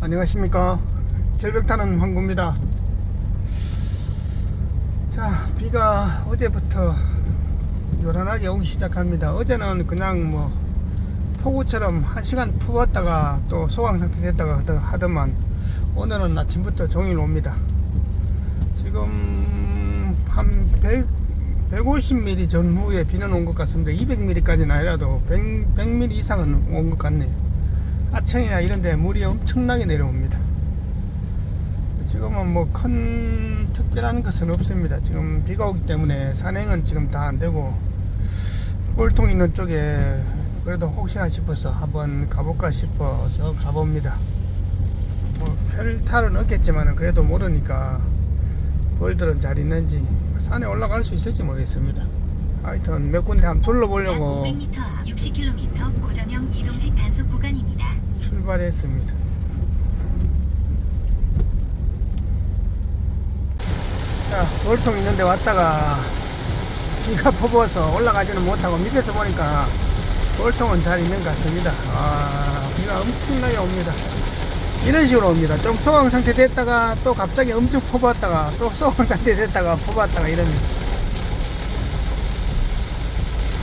안녕하십니까. 절벽타는 황구입니다. 자 비가 어제부터 요란하게 오기 시작합니다. 어제는 그냥 뭐 폭우처럼 한 시간 푸 왔다가 또 소강 상태 됐다가 하더- 하더만 오늘은 아침부터 종일 옵니다. 지금 한 100, 150mm 전후에 비는 온 것 같습니다. 200mm까지는 아니라도 100, 100mm 이상은 온 것 같네요 하천이나 이런 데 물이 엄청나게 내려옵니다. 지금은 뭐 큰 특별한 것은 없습니다. 지금 비가 오기 때문에 산행은 지금 다 안 되고 꼴통 있는 쪽에 그래도 혹시나 싶어서 한번 가볼까 싶어서 가봅니다. 뭐 별탈은 없겠지만 그래도 모르니까 벌들은 잘 있는지 산에 올라갈 수 있을지 모르겠습니다. 하여튼 몇 군데 한번 둘러보려고 500m 앞 60km 고정형 이동식 단속 구간입니다. 출발했습니다. 자, 돌통 있는데 왔다가 비가 퍼부어서 올라가지는 못하고 밑에서 보니까 돌통은 잘 있는 것 같습니다. 아, 비가 엄청나게 옵니다. 이런 식으로 옵니다. 좀 소강 상태 됐다가 또 갑자기 엄청 퍼부었다가 또 소강 상태 됐다가 퍼부었다가 이런.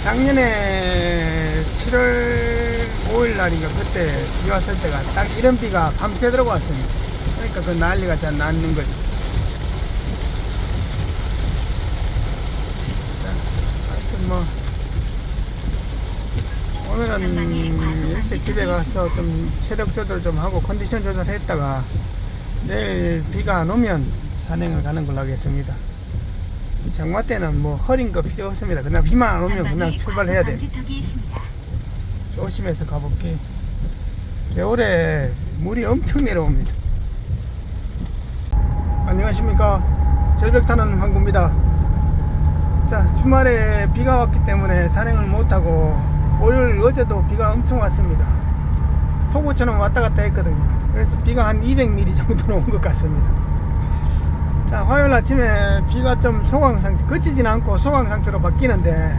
작년에 7월 5일 날인가 그때 비 왔을 때가 딱 이런 비가 밤새 들어왔습니다. 그러니까 그 난리가 잘 났는 거죠. 자, 하여튼 뭐 오늘은 일찍 집에 가서 좀 체력 조절 좀 하고 컨디션 조절했다가 내일 비가 안 오면 산행을 가는 걸로 하겠습니다. 이 장마 때는 뭐 허린 거 필요 없습니다. 그냥 비만 안 오면 그냥 출발해야 돼. 조심해서 가볼게. 겨울에 물이 엄청 내려옵니다. 안녕하십니까. 절벽 타는 황구입니다. 자, 주말에 비가 왔기 때문에 산행을 못하고, 오늘 어제도 비가 엄청 왔습니다. 폭우처럼 왔다 갔다 했거든요. 그래서 비가 한 200mm 정도는 온것 같습니다. 자, 화요일 아침에 비가 좀 소강 상태, 그치진 않고 소강 상태로 바뀌는데,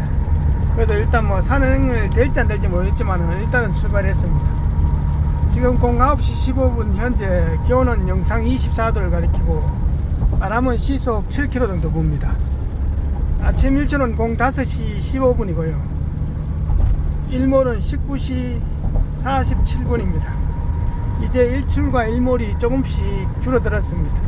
그래도 일단 뭐 산행을 될지 안 될지 모르겠지만 일단은 출발했습니다. 지금 공 9시 15분 현재 기온은 영상 24도를 가리키고 바람은 시속 7km 정도 붑니다. 아침 일출은 공 5시 15분이고요. 일몰은 19시 47분입니다. 이제 일출과 일몰이 조금씩 줄어들었습니다.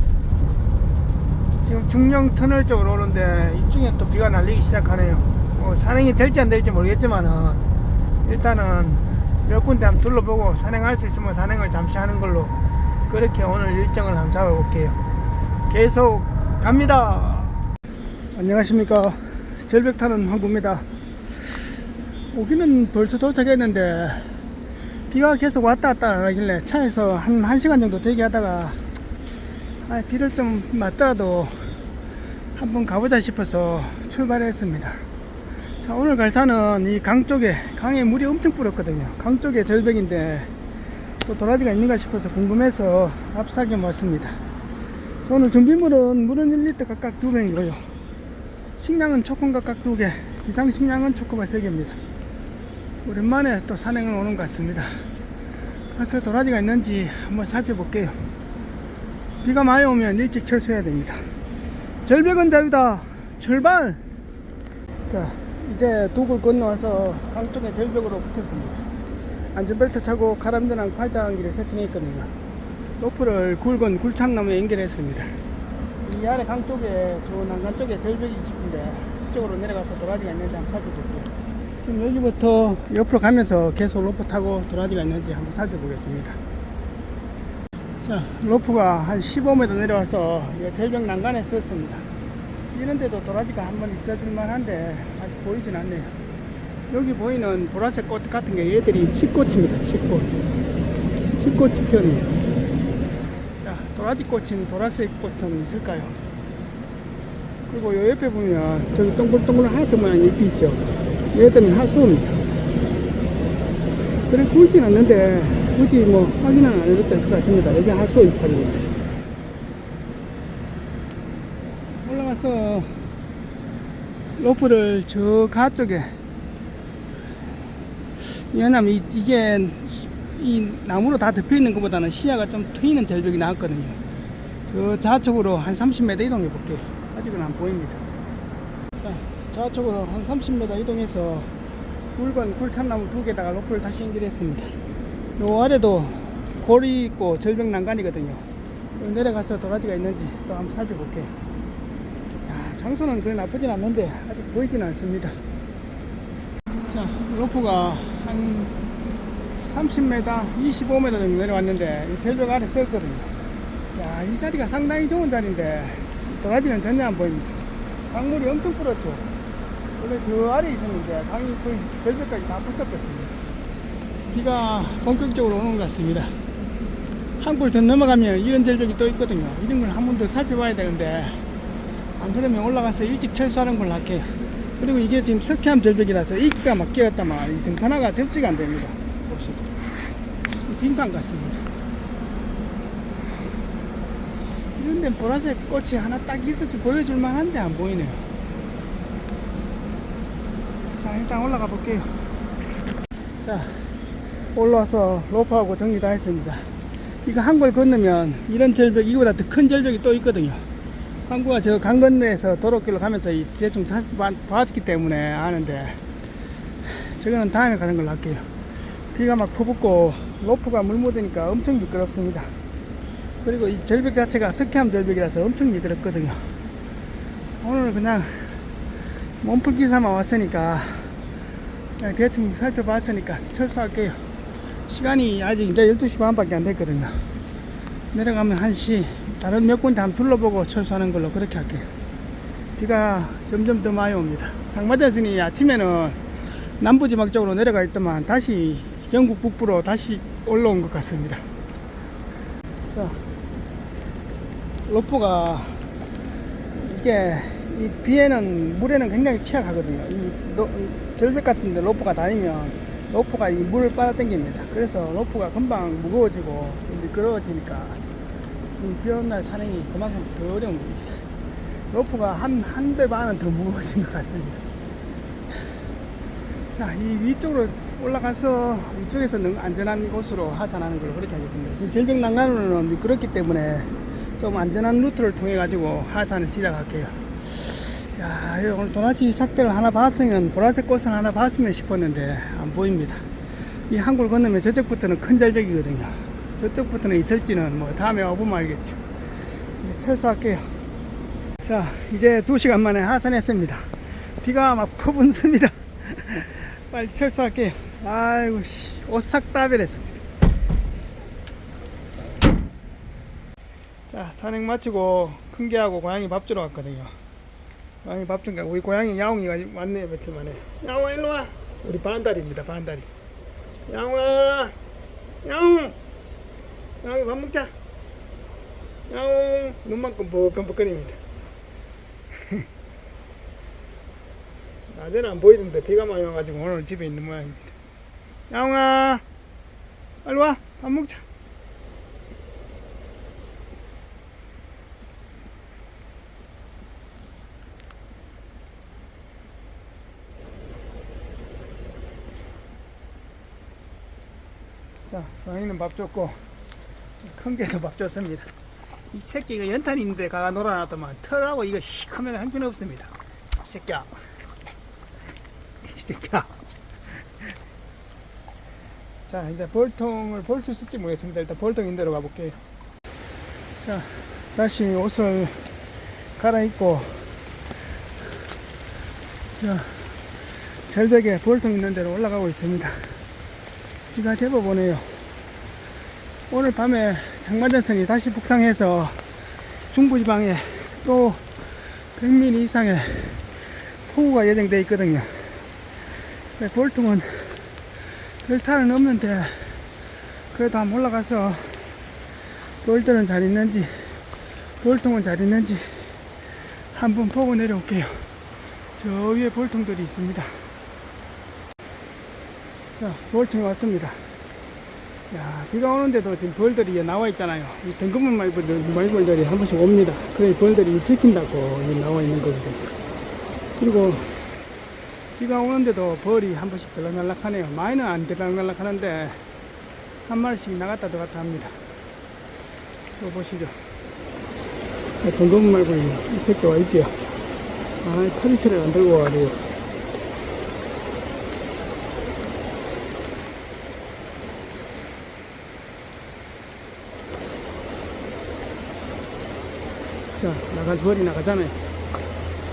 지금 중령 터널 쪽으로 오는데 이쪽엔 또 비가 날리기 시작하네요. 뭐 산행이 될지 안 될지 모르겠지만은 일단은 몇 군데 한번 둘러보고 산행할 수 있으면 산행을 잠시 하는 걸로 그렇게 오늘 일정을 한번 잡아볼게요. 계속 갑니다. 안녕하십니까. 절벽 타는 황구입니다. 오기는 벌써 도착했는데 비가 계속 왔다 갔다 안 하길래 차에서 한 1시간 정도 대기하다가 아, 비를 좀 맞더라도 한번 가보자 싶어서 출발했습니다. 자, 오늘 갈 산은 이 강 쪽에, 강에 물이 엄청 불었거든요. 강 쪽에 절벽인데 또 도라지가 있는가 싶어서 궁금해서 앞사게 왔습니다. 오늘 준비물은 물은 1리터 각각 2병이고요. 식량은 초코 각각 2개, 이상 식량은 초코바 3개입니다. 오랜만에 또 산행을 오는 것 같습니다. 그래서 도라지가 있는지 한번 살펴볼게요. 비가 많이 오면 일찍 철수해야 됩니다. 절벽은 자유다. 출발! 자, 이제 독을 건너와서 강 쪽에 절벽으로 붙었습니다. 안전벨트 차고 가람드랑 팔짱기를 세팅했거든요. 로프를 굵은 굴창나무에 연결했습니다. 이 아래 강 쪽에, 저 난간 쪽에 절벽이 싶은데 이쪽으로 내려가서 도라지가 있는지 한번 살펴볼게요. 지금 여기부터 옆으로 가면서 계속 로프 타고 도라지가 있는지 한번 살펴보겠습니다. 자, 로프가 한 15m 내려와서 이 절벽 난간에 섰습니다. 이런데도 도라지가 한 번 있어줄 만한데 아직 보이진 않네요. 여기 보이는 보라색 꽃 같은 게 얘들이 치꽃입니다. 치꽃. 치꽃이 피었네요. 자, 도라지 꽃인 보라색 꽃은 있을까요? 그리고 요 옆에 보면 저기 동글동글 하얗던 모양 잎이 있죠. 얘들은 하수입니다. 그래 굵진 않는데 굳이 뭐 확인은 안 해도 될 것 같습니다. 여기 하수 이파리입니다. 올라가서 로프를 저 가 쪽에 왜냐면 이, 이게 이 나무로 다 덮여 있는 것보다는 시야가 좀 트이는 절벽이 나왔거든요. 저 좌측으로 한 30m 이동해 볼게요. 아직은 안 보입니다. 자, 좌측으로 한 30m 이동해서 굵은 굴참나무 두 개다가 로프를 다시 연결했습니다. 요 아래도 골이 있고 절벽 난간이거든요. 요 내려가서 도라지가 있는지 또 한번 살펴볼게요. 야, 장소는 그리 나쁘진 않는데 아직 보이진 않습니다. 자, 로프가 한 30m, 25m 정도 내려왔는데 이 절벽 아래 섰거든요. 야, 이 자리가 상당히 좋은 자리인데 도라지는 전혀 안 보입니다. 강물이 엄청 불었죠. 원래 저 아래 있었는데 강이 거의 절벽까지 다 붙어버렸습니다. 비가 본격적으로 오는 것 같습니다. 한골 더 넘어가면 이런 절벽이 또 있거든요. 이런 걸 한 번 더 살펴봐야 되는데 안 그러면 올라가서 일찍 철수하는 걸로 할게요. 그리고 이게 지금 석회암 절벽이라서 이끼가 막 끼었다만 이 등산화가 접지가 안 됩니다. 보시죠. 빙판 같습니다. 이런 데는 보라색 꽃이 하나 딱 있었지 보여줄 만한데 안 보이네요. 자, 일단 올라가 볼게요. 자, 올라와서 로프하고 정리 다 했습니다. 이거 한골 건너면 이런 절벽, 이거보다 더 큰 절벽이 또 있거든요. 항구가 저 강 건너에서 도로길로 가면서 이 대충 다 봐- 봤기 때문에 아는데 저거는 다음에 가는 걸로 할게요. 비가 막 퍼붓고 로프가 물 묻으니까 엄청 미끄럽습니다. 그리고 이 절벽 자체가 석회암 절벽이라서 엄청 미끄럽거든요. 오늘은 그냥 몸풀기 삼아 왔으니까 대충 살펴봤으니까 철수할게요. 시간이 아직 이제 12시 반밖에 안 됐거든요. 내려가면 1시, 다른 몇 군데 한번 둘러보고 철수하는 걸로 그렇게 할게요. 비가 점점 더 많이 옵니다. 장마대선이 아침에는 남부지방 쪽으로 내려가 있더만 다시 영국 북부로 다시 올라온 것 같습니다. 자, 로프가 이게 이 비에는 물에는 굉장히 취약하거든요. 이 로- 절벽 같은 데 로프가 다니면 로프가 이 물을 빨아당깁니다. 그래서 로프가 금방 무거워지고 미끄러워지니까 이 비 오는 날 산행이 그만큼 더 어려운 겁니다. 로프가 한, 한 배 반은 더 무거워진 것 같습니다. 자, 이 위쪽으로 올라가서 위쪽에서 능- 안전한 곳으로 하산하는 걸로 그렇게 하겠습니다. 지금 절벽 난간으로는 미끄럽기 때문에 좀 안전한 루트를 통해 가지고 하산을 시작할게요. 야, 오늘 도라지 삭대를 하나 봤으면 보라색 꽃을 하나 봤으면 싶었는데 안 보입니다. 이 한골 건너면 저쪽부터는 큰 절벽이거든요. 저쪽부터는 있을지는 뭐 다음에 와보면 알겠죠. 이제 철수할게요. 자, 이제 두 시간 만에 하산했습니다. 비가 막 퍼붓습니다. 빨리 철수할게요. 아이고, 씨, 오싹 따별했습니다. 자, 산행 마치고 큰 개하고 고양이 밥 주러 왔거든요. 고양이 밥 좀 가고 우리 고양이 야옹이가 왔네 며칠 만에. 야옹아 일로 와. 우리 반다리입니다. 반다리. 야옹아, 야옹, 야옹이 밥 먹자. 야옹, 눈만 끔뻑끔뻑거립니다. 낮에는 안 보이던데 비가 많이 와가지고 오늘 집에 있는 모양입니다. 야옹아, 빨리 와. 밥 먹자. 자, 고양이는 밥 줬고 큰 개도 밥 줬습니다. 이 새끼가 연탄이 있는데 가가 놀아놨더만 털하고 이거 씩 하면 한편 없습니다. 이 새끼야. 이 새끼야. 자, 이제 볼통을 볼 수 있을지 모르겠습니다. 일단 볼통 인대로 가볼게요. 자, 다시 옷을 갈아입고, 자, 절벽에 볼통 있는 데로 올라가고 있습니다. 비가 제법 오네요. 오늘 밤에 장마전선이 다시 북상해서 중부지방에 또 100mm 이상의 폭우가 예정되어 있거든요. 네, 볼통은 별 탈은 없는데 그래도 한번 올라가서 볼들은 잘 있는지 볼통은 잘 있는지 한번 보고 내려올게요. 저 위에 볼통들이 있습니다. 자, 볼통이 왔습니다. 야, 비가 오는데도 지금 벌들이 나와 있잖아요. 이 덩그만 말벌들, 말벌들이 한 번씩 옵니다. 그래, 벌들이 지킨다고 나와 있는 거거든요. 그리고 비가 오는데도 벌이 한 번씩 들락날락 하네요. 많이는 안 들락날락 하는데, 한 마리씩 나갔다 들어갔다 합니다. 이거 보시죠. 동동 말고 이 새끼 와 있지요. 아, 터리체를 안 들고 와가지고. 자, 나가, 벌이 나가잖아요.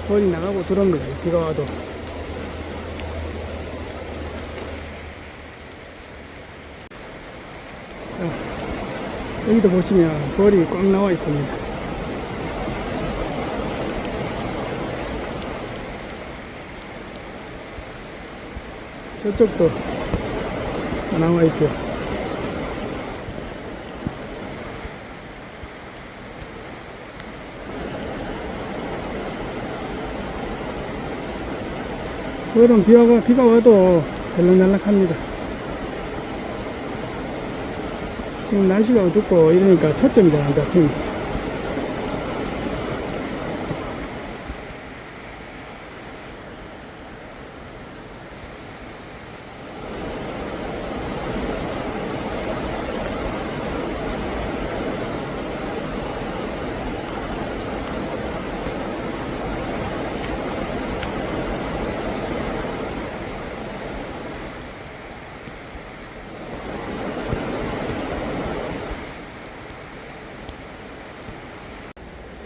벌이 나가고 들어온 거예요. 비가 와도. 자, 여기도 보시면 벌이 꽉 나와 있습니다. 저쪽도 다 나와 있죠. 그럼 비가, 비가 와도 들락날락합니다. 지금 날씨가 어둡고 이러니까 초점이 잘 안 잡힙니다.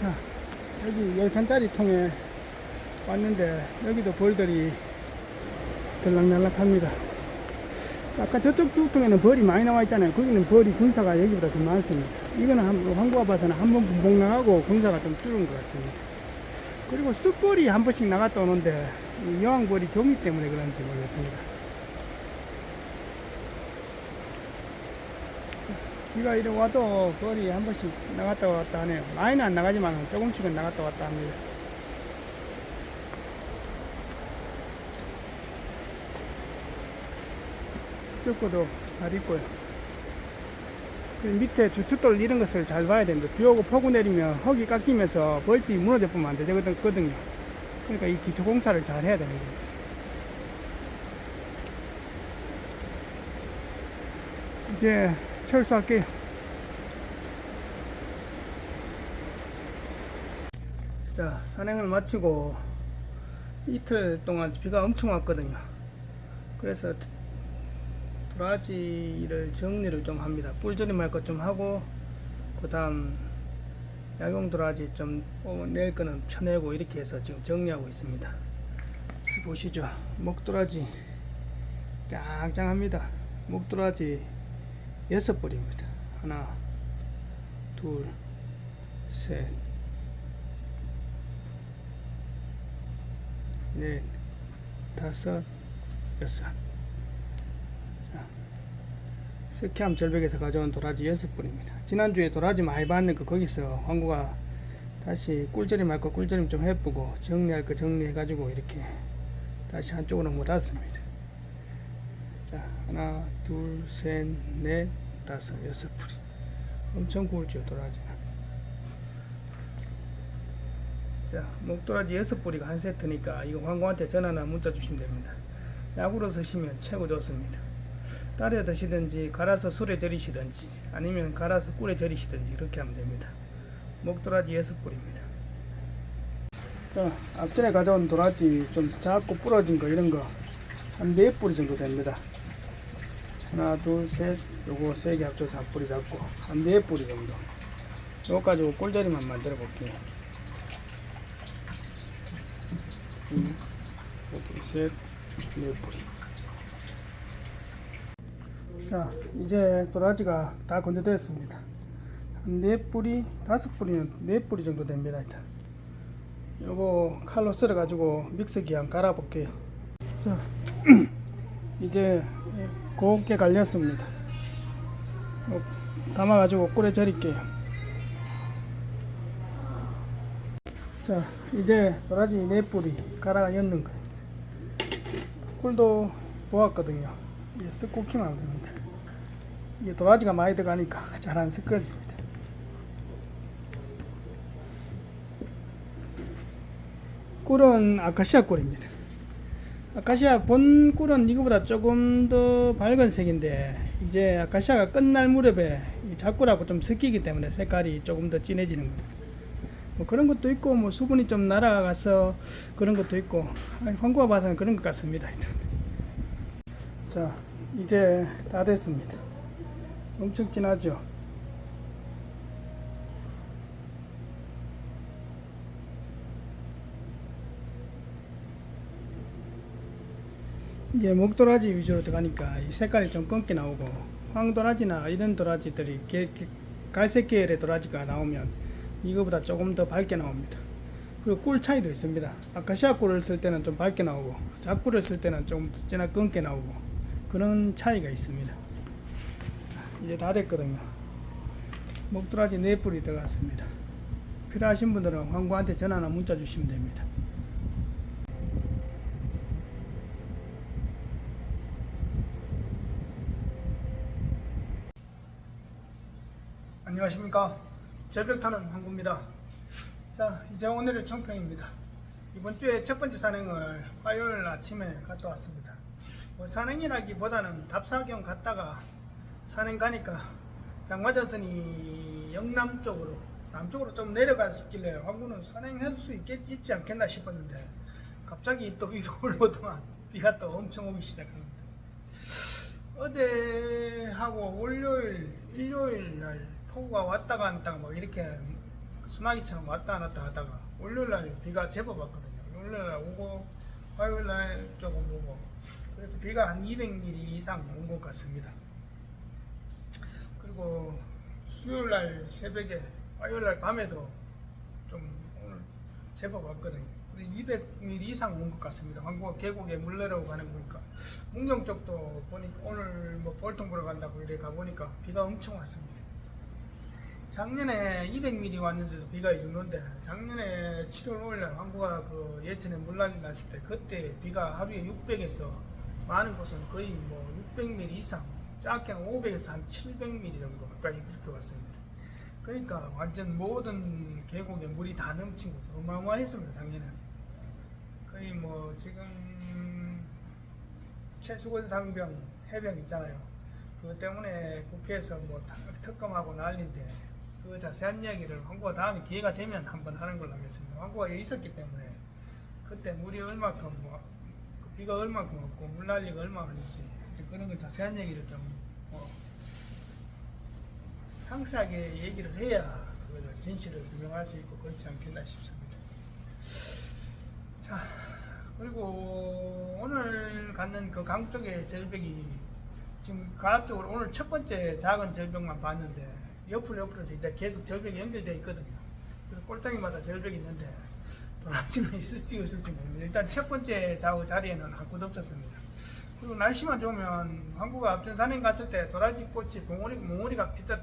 자, 여기 10칸짜리 통에 왔는데 여기도 벌들이 들락날락합니다. 아까 저쪽 두 통에는 벌이 많이 나와 있잖아요. 거기는 벌이 군사가 여기보다 더 많습니다. 이거는 한, 한국와 봐서는 한 번 분봉 나가고 군사가 좀 줄은 것 같습니다. 그리고 쑥벌이 한 번씩 나갔다 오는데 이 여왕벌이 경이 때문에 그런지 모르겠습니다. 비가 이래 와도 벌이 한 번씩 나갔다 왔다 하네요. 많이는 안 나가지만 조금씩은 나갔다 왔다 합니다. 쑥고도 잘 있고요. 그 밑에 주춧돌 이런 것을 잘 봐야 됩니다. 비 오고 폭우 내리면 흙이 깎이면서 벌집이 무너져 보면 안 되거든요. 그러니까 이 기초 공사를 잘 해야 되는 거예요. 이제 철수할게요. 자, 산행을 마치고 이틀 동안 비가 엄청 왔거든요. 그래서 도라지를 정리를 좀 합니다. 꿀조림 할 것 좀 하고, 그 다음 약용 도라지 좀 어, 낼 거는 쳐내고 이렇게 해서 지금 정리하고 있습니다. 보시죠. 목도라지 짱짱합니다. 목도라지 여섯 벌입니다. 하나, 둘, 셋, 넷, 다섯, 여섯. 자, 스키암 절벽에서 가져온 도라지 여섯 벌입니다. 지난주에 도라지 많이 봤는 거 거기서 황구가 다시 꿀절임 할 거 꿀절임 좀 해보고 정리할 거 정리해가지고 이렇게 다시 한쪽으로 묻었습니다. 자, 하나, 둘, 셋, 넷, 다섯, 여섯 풀이. 엄청 굵죠, 도라지는. 자, 목도라지 여섯 뿌리가 한 세트니까 이거 황구한테 전화나 문자 주시면 됩니다. 약으로 쓰시면 최고 좋습니다. 따려 드시든지 갈아서 술에 절이시든지 아니면 갈아서 꿀에 절이시든지 그렇게 하면 됩니다. 목도라지 여섯 뿌리입니다. 자, 앞전에 가져온 도라지 좀 작고 부러진 거 이런 거 한 네 뿌리 정도 됩니다. 하나, 둘, 셋, 요거 세 개 합쳐서 한 뿌리 잡고 한 네 뿌리 정도. 요거 가지고 꿀자리만 만들어 볼게요. 둘, 셋, 네 뿌리. 자, 이제 도라지가 다 건조되었습니다. 한네 뿌리, 다섯 뿌리는 네 뿌리 정도 됩니다. 일단. 요거 칼로 썰어 가지고 믹서기에 한번 갈아 볼게요. 자, 이제 곱게 갈렸습니다. 어, 담아 가지고 꿀에 절일게요. 자, 이제 도라지 네 뿌리 갈아 였는 거예요. 꿀도 모았거든요. 이제 쓱 키면 안 됩니다. 이게 도라지가 많이 들어가니까 잘 안 섞어집니다. 꿀은 아카시아 꿀입니다. 아카시아 본 꿀은 이거보다 조금 더 밝은 색인데 이제 아카시아가 끝날 무렵에 이 잡꿀하고 좀 섞이기 때문에 색깔이 조금 더 진해지는 거예요. 뭐 그런 것도 있고 뭐 수분이 좀 날아가서 그런 것도 있고 황구가 봐서는 그런 것 같습니다. 자 이제 다 됐습니다. 엄청 진하죠. 이게 목도라지 위주로 들어가니까 이 색깔이 좀 검게 나오고 황도라지나 이런 도라지들이 갈색 계열의 도라지가 나오면 이거보다 조금 더 밝게 나옵니다. 그리고 꿀 차이도 있습니다. 아카시아 꿀을 쓸 때는 좀 밝게 나오고 작꿀을 쓸 때는 좀더 진하 검게 나오고 그런 차이가 있습니다. 이제 다 됐거든요. 목도라지 네 뿌리 들어갔습니다. 필요하신 분들은 황구한테 전화나 문자 주시면 됩니다. 안녕하십니까? 절벽타는 항구입니다. 자 이제 오늘의 청평입니다. 이번 주에 첫 번째 산행을 화요일 아침에 갔다 왔습니다. 뭐 산행이라기보다는 답사경 갔다가 산행 가니까 장마전선이 영남 쪽으로 남쪽으로 좀 내려가길래 황구는 산행할 수 있겠, 있지 않겠나 싶었는데 갑자기 또 위로 올라오더만 비가 또 엄청 오기 시작합니다. 어제 하고 월요일, 일요일 날 폭우가 왔다 갔다가 막 이렇게 수나기처럼 왔다 갔다 하다가 월요일 날 비가 제법 왔거든요. 월요일 날 오고 화요일 날 조금 오고 그래서 비가 한 200mm 이상 온 것 같습니다. 그리고 수요일 날 새벽에 화요일 날 밤에도 좀 오늘 제법 왔거든요. 그리고 200mm 이상 온 것 같습니다. 한국 계곡에 물 내려고 가는 거니까 문경 쪽도 보니까 오늘 뭐 볼통 보러 간다고 이래 가 보니까 비가 엄청 왔습니다. 작년에 200mm 왔는데도 비가 이 정도인데 작년에 7월 5일 날 한국가 그 예천에 물난리 났을 때 그때 비가 하루에 600에서 많은 곳은 거의 뭐 600mm 이상 작게는 500에서 한 700mm 정도 가까이 그렇게 왔습니다. 그러니까 완전 모든 계곡에 물이 다 넘친 거죠. 어마어마했습니다 작년에. 거의 뭐 지금 최수건 상병 해병 있잖아요. 그것 때문에 국회에서 뭐 다- 특검하고 난리인데 그 자세한 이야기를 황구가 다음에 기회가 되면 한번 하는 걸로 하겠습니다. 황구가 있었기 때문에 그때 물이 얼마큼 뭐, 그 비가 얼마큼 왔고 물난리가 얼마큼인지 그런 거 자세한 얘기를 좀 뭐, 상세하게 얘기를 해야 그걸 진실을 규명할 수 있고 그렇지 않겠나 싶습니다. 자, 그리고 오늘 갖는 그강 쪽의 절벽이 지금 가압 쪽으로 오늘 첫 번째 작은 절벽만 봤는데 옆으로 옆으로 진짜 계속 절벽이 연결되어 있거든요. 그래서 꼴짱이마다 절벽이 있는데 도라지는 있을지 없을지 모르겠는데 일단 첫 번째 좌우 자리에는 아무것도 없었습니다. 그리고 날씨만 좋으면 한국가 앞전 산행 갔을 때 도라지 꽃이 봉오리, 몽오리가 피다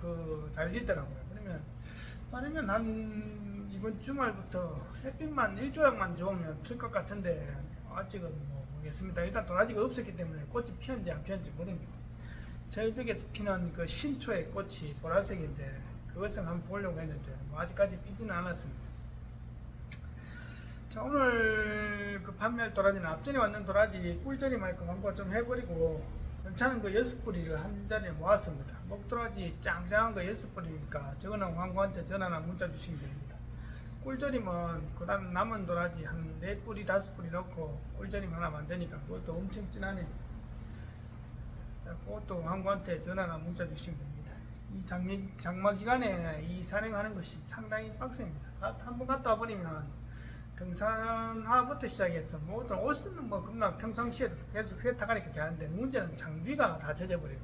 그 달리더라고요. 그러면 빠르면 한 이번 주말부터 햇빛만 일조량만 좋으면 필것 같은데 아직은 뭐 모르겠습니다. 일단 도라지가 없었기 때문에 꽃이 피었는지 안 피었는지 모릅니다. 절벽에서 피는 그 신초의 꽃이 보라색인데 그것을 한번 보려고 했는데 뭐 아직까지 피지는 않았습니다. 자 오늘 그 판매할 도라지는 앞전에 왔는 도라지 꿀절이 말고 한거 좀 해버리고 괜찮은 거 여섯 뿌리를 한 자리에 모았습니다. 목도라지 짱짱한 거 여섯 뿌리니까 저거는 황구한테 전화나 문자 주시면 됩니다. 꿀절이면 그다음 남은 도라지 한 네 뿌리 다섯 뿌리 넣고 꿀절임 하나 만드니까 그것도 엄청 진하네요. 자, 그것도 황구한테 전화나 문자 주시면 됩니다. 이 장미, 장마 기간에 이 산행하는 것이 상당히 빡셉니다. 가- 한번 갔다 와버리면 등산화부터 시작해서 모든 옷은 뭐 금방 평상시에도 계속 세탁하니까 되는데 문제는 장비가 다 젖어버려요.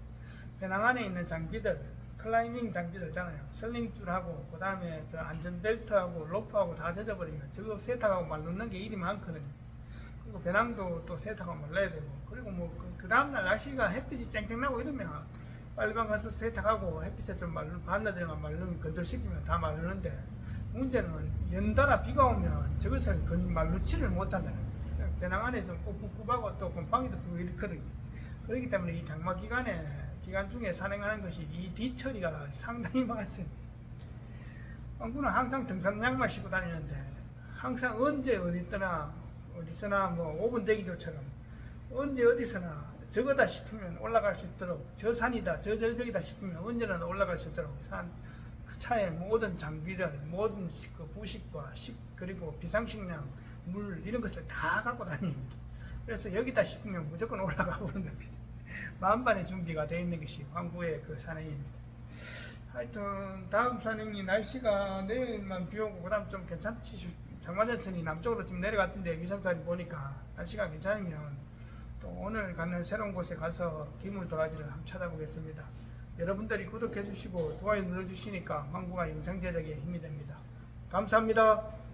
배낭 안에 있는 장비들, 클라이밍 장비들 있잖아요. 슬링줄하고 그 다음에 저 안전벨트하고 로프하고 다 젖어버리면 저거 세탁하고 말 놓는 게 일이 많거든요. 그리고 배낭도 또 세탁하고 말라야 되고 그리고 뭐그 다음날 날씨가 햇빛이 쨍쨍 나고 이러면 빨리방 가서 세탁하고 햇빛에 좀 말르 반나절만 말르면 건조시키면 다 말르는데 문제는 연달아 비가 오면 저것을 건 말르지를 못한다는. 배낭 안에서 꿉꿉하고 또 곰팡이도 피고 이렇거든요. 그렇기 때문에 이 장마 기간에 기간 중에 산행하는 것이 이 뒤처리가 상당히 많습니다. 왕구는 항상 등산 양말 신고 다니는데 항상 언제 어디 있더나 어디서나 뭐 5분 대기조처럼 언제 어디서나 저거다 싶으면 올라갈 수 있도록 저 산이다 저 절벽이다 싶으면 언제나 올라갈 수 있도록 산, 그 차에 모든 장비를 모든 시- 그 부식과 식 그리고 비상식량 물 이런 것을 다 갖고 다닙니다. 그래서 여기다 싶으면 무조건 올라가 보는 겁니다. 만반의 준비가 되어 있는 것이 황구의 그 산행입니다. 하여튼 다음 산행이 날씨가 내일만 비 오고 그다음 좀 괜찮지 장마전선이 남쪽으로 좀 내려갔던데 위성사진 보니까 날씨가 괜찮으면 또 오늘 가는 새로운 곳에 가서 기물 도라지를 한번 찾아보겠습니다. 여러분들이 구독해 주시고 좋아요 눌러 주시니까 황구가 영상 제작에 힘이 됩니다. 감사합니다.